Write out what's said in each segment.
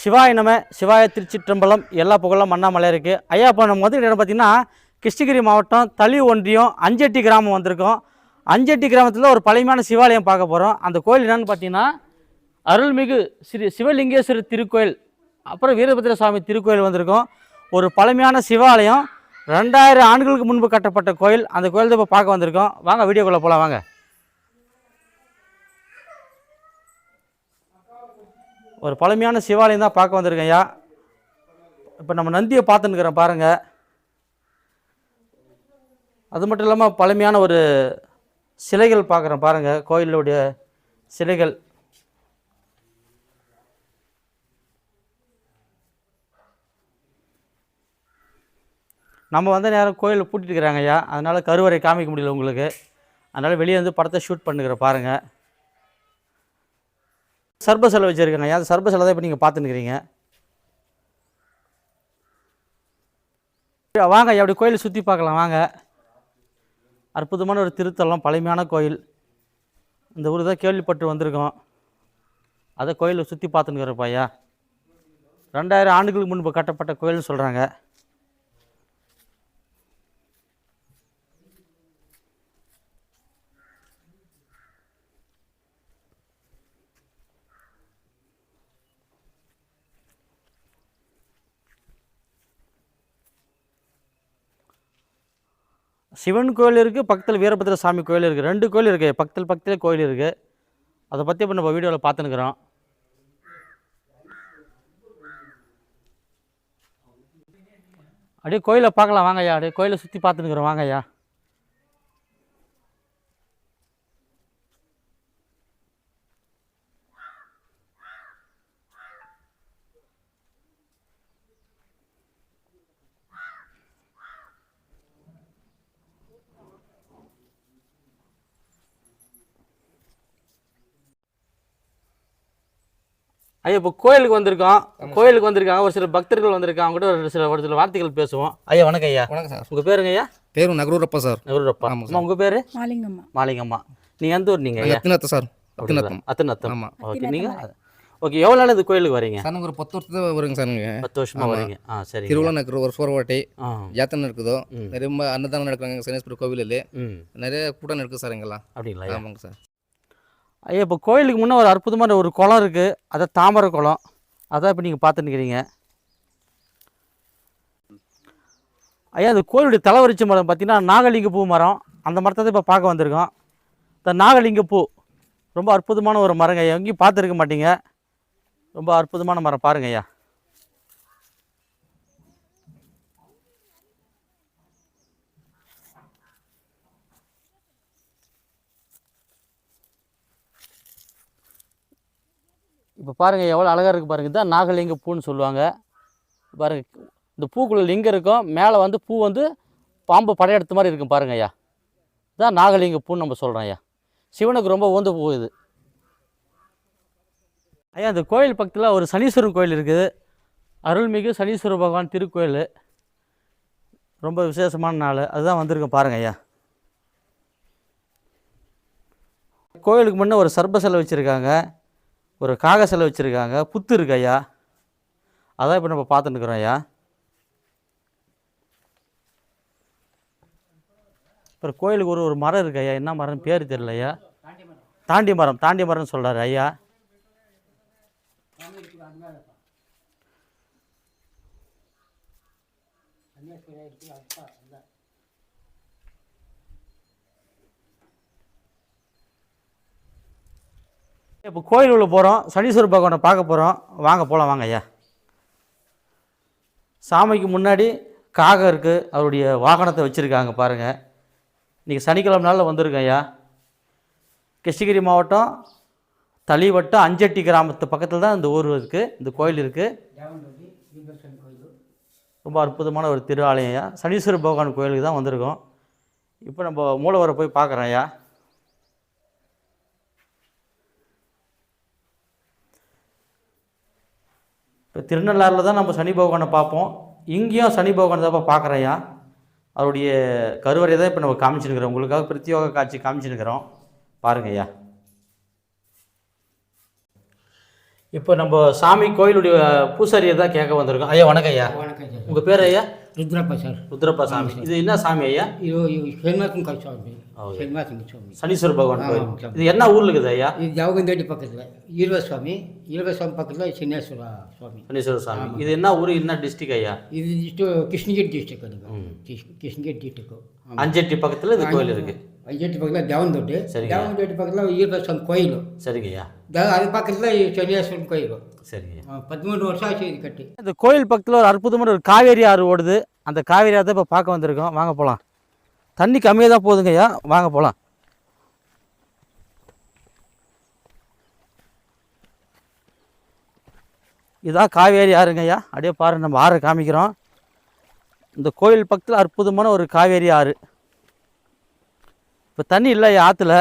சிவாய நம சிவாய திருச்சிற்றம்பலம் எல்லா புகழும் அண்ணாமலை இருக்குது ஐயா இப்போ நம்ம வந்து இடம் பார்த்திங்கன்னா கிருஷ்ணகிரி மாவட்டம் தளி ஒன்றியம் அஞ்செட்டி கிராமம் வந்திருக்கோம். அஞ்செட்டி கிராமத்தில் ஒரு பழமையான சிவாலயம் பார்க்க போகிறோம் அந்த கோயில் என்னென்னு பார்த்தீங்கன்னா அருள்மிகு ஸ்ரீ சிவலிங்கேஸ்வரர் திருக்கோயில் அப்புறம் வீரபத்திர சுவாமி திருக்கோயில் வந்திருக்கோம். ஒரு பழமையான சிவாலயம் ரெண்டாயிரம் ஆண்டுகளுக்கு முன்பு கட்டப்பட்ட கோயில். அந்த கோயில் தான் இப்போ பார்க்க வந்திருக்கோம். வாங்க வீடியோக்குள்ளே போகலாம் வாங்க. ஒரு பழமையான சிவாலயம் தான் பார்க்க வந்திருக்கேன் ஐயா. இப்போ நம்ம நந்தியை பார்த்துன்னுக்கிறோம் பாருங்கள் அது மட்டும் இல்லாமல் பழமையான ஒரு சிலைகள் பார்க்குறோம் பாருங்கள் கோயிலுடைய சிலைகள். நம்ம வந்த நேரம் கோயிலில் பூட்டிட்டு இருக்கிறாங்க ஐயா. அதனால் கருவறை காமிக்க முடியல உங்களுக்கு. அதனால் வெளியே வந்து படத்தை ஷூட் பண்ணுக்கிற பாருங்கள் சர்ப செலவு வச்சுருக்கேங்க. ஐயா அந்த சர்ப செலவு தான் இப்போ நீங்கள் பார்த்துன்னுக்கிறீங்க வாங்க ஐயா அப்படி கோயிலை சுற்றி பார்க்கலாம். வாங்க. அற்புதமான ஒரு திருத்தலம் பழமையான கோயில். இந்த ஊர் தான் கேள்விப்பட்டு வந்திருக்கோம். அதை கோயிலை சுற்றி பார்த்துன்னு ஐயா ரெண்டாயிரம் ஆண்டுகளுக்கு முன்பு கட்டப்பட்ட கோயில்னு சொல்கிறாங்க சிவன் கோயில் இருக்குது பக்கத்தில் வீரபத்திர சாமி கோயில் இருக்குது ரெண்டு கோயில் இருக்குது பக்கத்தில் பக்கத்தில் கோயில் இருக்குது அதை பற்றி இப்போ நம்ம வீடியோவில் பார்த்துனுக்குறோம் அப்படியே கோயிலை பார்க்கலாம். வாங்க ஐயா அப்படியே கோயிலை சுற்றி பார்த்துனுக்குறோம் வாங்கய்யா. ஐயா இப்போ கோயிலுக்கு வந்திருக்கோம். கோயிலுக்கு வந்திருக்காங்க. ஒரு சில பக்தர்கள் வந்திருக்காங்க. அவங்க கூட ஒரு சில ஒரு சில வார்த்தைகள் பேசுவோம். ஐயா வணக்கம் ஐயா. வணக்கம் சார். உங்கள் பேருங்க ஐயா? பேரு நகரூரப்பா சார். ஆமாம் அம்மா உங்கள் பேர்? மாலிங்கம்மா. மாலிங்கம்மா. நீங்கள் எந்த ஊர் நீங்கள் அத்தினத்த சார். அத்தினத்தம். அத்தனத்தம். ஆமாம் ஓகே நீங்கள் ஓகே எவ்வளோ நாள் இந்த கோயிலுக்கு வரீங்க? சார் ஒரு பத்து வருஷத்துல வருங்க சார் நீங்கள் பத்து வருஷமா வரீங்க. ஆ சரி திருவிழா நடக்கிற ஒரு சோரவாட்டி ஆ. ஜாத்தனை இருக்குதோ ம- அன்னதானம் நடக்கிறாங்க சனீஸ்வரர் கோவிலில் நிறைய கூட்டம் இருக்குது சார் இங்கெல்லாம். அப்படிங்களா ஆமாங்க சார். ஐயா இப்போ கோயிலுக்கு முன்னே ஒரு அற்புதமான ஒரு குளம் இருக்குது அதை தாமரை குளம். அதான் இப்போ நீங்கள் பார்த்துன்னுக்கிறீங்க ஐயா அந்த கோயிலுடைய தலைவரிச்ச மரம் பார்த்தீங்கன்னா நாகலிங்க பூ மரம். அந்த மரத்தை தான் இப்போ பார்க்க வந்திருக்கோம். இந்த நாகலிங்க பூ ரொம்ப அற்புதமான ஒரு மரங்க ஐயா. எங்கேயும் பார்த்துருக்க மாட்டீங்க. ரொம்ப அற்புதமான மரம். பாருங்க ஐயா. இப்போ பாருங்கள் எவ்வளோ அழகாக இருக்குது பாருங்கள் இதுதான் நாகலிங்க பூன்னு சொல்லுவாங்க. பாருங்கள் இந்த பூக்குள்ள லிங்கம் இருக்கும். மேலே வந்து பூ வந்து பாம்பு படையெடுத்த மாதிரி இருக்கும் பாருங்கள் ஐயா. இதுதான் நாகலிங்க பூன்னு நம்ம சொல்கிறோம் ஐயா. சிவனுக்கு ரொம்ப உந்த பூ இது ஐயா இந்த கோயில் பக்கத்தில் ஒரு சனீஸ்வரன் கோயில் இருக்குது. அருள்மிகு சனீஸ்வர பகவான் திருக்கோயில். ரொம்ப விசேஷமான நாள். அதுதான் வந்திருக்கோம் பாருங்கள் ஐயா. கோயிலுக்கு முன்னே ஒரு சர்ப சிலை வச்சுருக்காங்க. ஒரு காக சிலை வச்சுருக்காங்க. புத்து இருக்கு ஐயா? அதான் இப்போ நம்ம பார்த்துட்டு இருக்கிறோம் ஐயா. அப்புறம் கோயிலுக்கு ஒரு ஒரு மரம் இருக்கு ஐயா. என்ன மரம் பேர் தெரியல ஐயா. தாண்டி மரம் தாண்டி மரம்னு சொல்கிறாரு ஐயா. இப்போ கோயில் உள்ள போகிறோம் சனீஸ்வர பகவானை பார்க்க போகிறோம் வாங்க போகலாம் வாங்க ஐயா. சாமிக்கு முன்னாடி காகம் இருக்குது அவருடைய வாகனத்தை வச்சுருக்காங்க பாருங்கள் இன்றைக்கி சனிக்கிழமை நாளில் வந்திருக்கேன் ஐயா. கிருஷ்ணகிரி மாவட்டம் தளிவட்டம் அஞ்சட்டி கிராமத்து பக்கத்தில் தான் இந்த ஊர் இருக்குது இந்த கோயில் இருக்குது ரொம்ப அற்புதமான ஒரு திருவாலயம் ஐயா. சனீஸ்வர பகவான் கோயிலுக்கு தான் வந்திருக்கோம். இப்போ நம்ம மூலவரை போய் பார்க்குறோம் ஐயா. இப்போ திருநள்ளாறில் தான் நம்ம சனி பகவானை பார்ப்போம். இங்கேயும் சனி பகவானை தான் பார்க்குறையா அவருடைய கருவறை தான் இப்போ நம்ம காமிச்சுருக்கிறோம். உங்களுக்காக பிரத்யோக காட்சி காமிச்சுருக்கிறோம். பாருங்க ஐயா இப்போ நம்ம சாமி கோயிலுடைய பூசாரியை தான் கேட்க வந்திருக்கோம். ஐயா வணக்கம் ஐயா வணக்கம் உங்கள் பேர் ஐயா? ருத்ரப்பா சார் ருத்ரப்பா இது என்ன சாமி ஐயா இது செல்மாக்கம் கல்சாமி சுவாமி சனீஸ்வர பகவான் கோயில் இது என்ன ஊரில் இருக்குது ஐயா இது ஜவகந்தேட்டி பக்கத்தில் ஈரவ சுவாமி ஈரவ சுவாமி பக்கத்தில் சின்னேஸ்வர சுவாமி சனீஸ்வர சுவாமி இது என்ன ஊர் என்ன டிஸ்ட்ரிக் ஐயா இது கிருஷ்ணகிரி டிஸ்ட்ரிக் அது கிருஷ்ணகிரி டிஸ்ட்ரிக் அஞ்செட்டி பக்கத்தில் இது கோயில் இருக்குது அஞ்செட்டி பக்கத்தில் தேவந்தோட்டு தேவந்தோட்டு பக்கத்தில் ஈரவ சுவாமி கோயில் ஐயா அது பக்கத்தில் சனியாஸ்வரன் கோயில் சரிங்க. பதிமூணு வருஷம் ஆச்சு இது கட்டி. இந்த கோயில் பக்கத்தில் ஒரு அற்புதமான ஒரு காவேரி ஆறு ஓடுது. அந்த காவேரி ஆறு தான் இப்போ பார்க்க வந்திருக்கோம். வாங்க போகலாம் தண்ணி கம்மியாக தான் போகுதுங்க ஐயா. வாங்க போகலாம் இதான் காவேரி ஆறுங்க ஐயா. அப்படியே பாருங்க நம்ம ஆறை காமிக்கிறோம். இந்த கோயில் பக்கத்தில் அற்புதமான ஒரு காவேரி ஆறு. இப்போ தண்ணி இல்லை ஐயா ஆற்றுல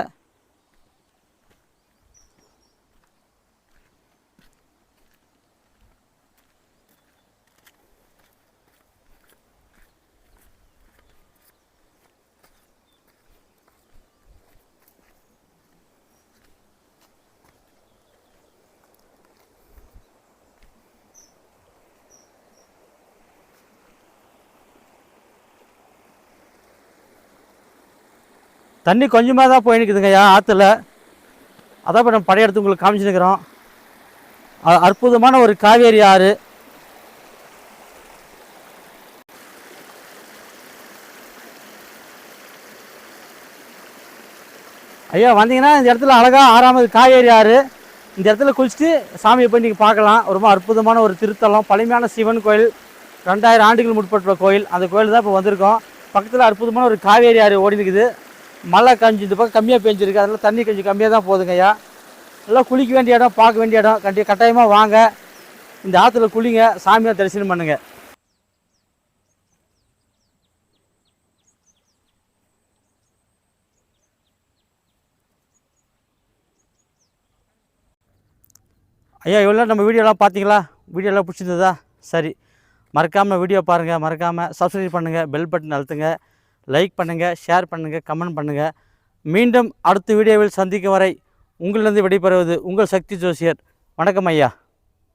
தண்ணி கொஞ்சமாக தான் போயிருக்குதுங்கய்யா ஆற்றுல அதான் இப்போ நம்ம படையெடுத்து உங்களுக்கு காமிச்சுருக்கிறோம் அற்புதமான ஒரு காவேரி ஆறு. ஐயா வந்தீங்கன்னா இந்த இடத்துல அழகாக ஆறாமது காவேரி ஆறு. இந்த இடத்துல குளிச்சுட்டு சாமியை போய் நீங்கள் பார்க்கலாம். ரொம்ப அற்புதமான ஒரு திருத்தலம். பழமையான சிவன் கோயில். ரெண்டாயிரம் ஆண்டுகள் முற்பட்ட கோயில். அந்த கோயில் தான் இப்போ வந்திருக்கோம். பக்கத்தில் அற்புதமான ஒரு காவேரி ஆறு ஓடி இருக்குது மழை கஞ்சி இந்த பக்கம் கம்மியாக பெஞ்சிருக்கு. அதனால் தண்ணி கொஞ்சம் கம்மியாக தான் போதுங்கய்யா நல்லா எல்லாம் குளிக்க வேண்டிய இடம் பார்க்க வேண்டிய இடம். கண்டி கட்டாயமாக வாங்க. இந்த ஆற்றுல குளிங்க. சாமியை தரிசனம் பண்ணுங்க. ஐயா இவ்வளோ நம்ம வீடியோலாம் பார்த்தீங்களா? வீடியோலாம் பிடிச்சிருந்ததா? சரி. மறக்காமல் வீடியோ பாருங்கள் மறக்காமல் சப்ஸ்கிரைப் பண்ணுங்கள் பெல் பட்டன் அழுத்துங்க. லைக் பண்ணுங்கள் ஷேர் பண்ணுங்கள் கமெண்ட் பண்ணுங்கள் மீண்டும் அடுத்த வீடியோவில் சந்திக்கும் வரை உங்களிலிருந்து விடைபெறுவது உங்கள் சக்தி ஜோசியர். வணக்கம் ஐயா.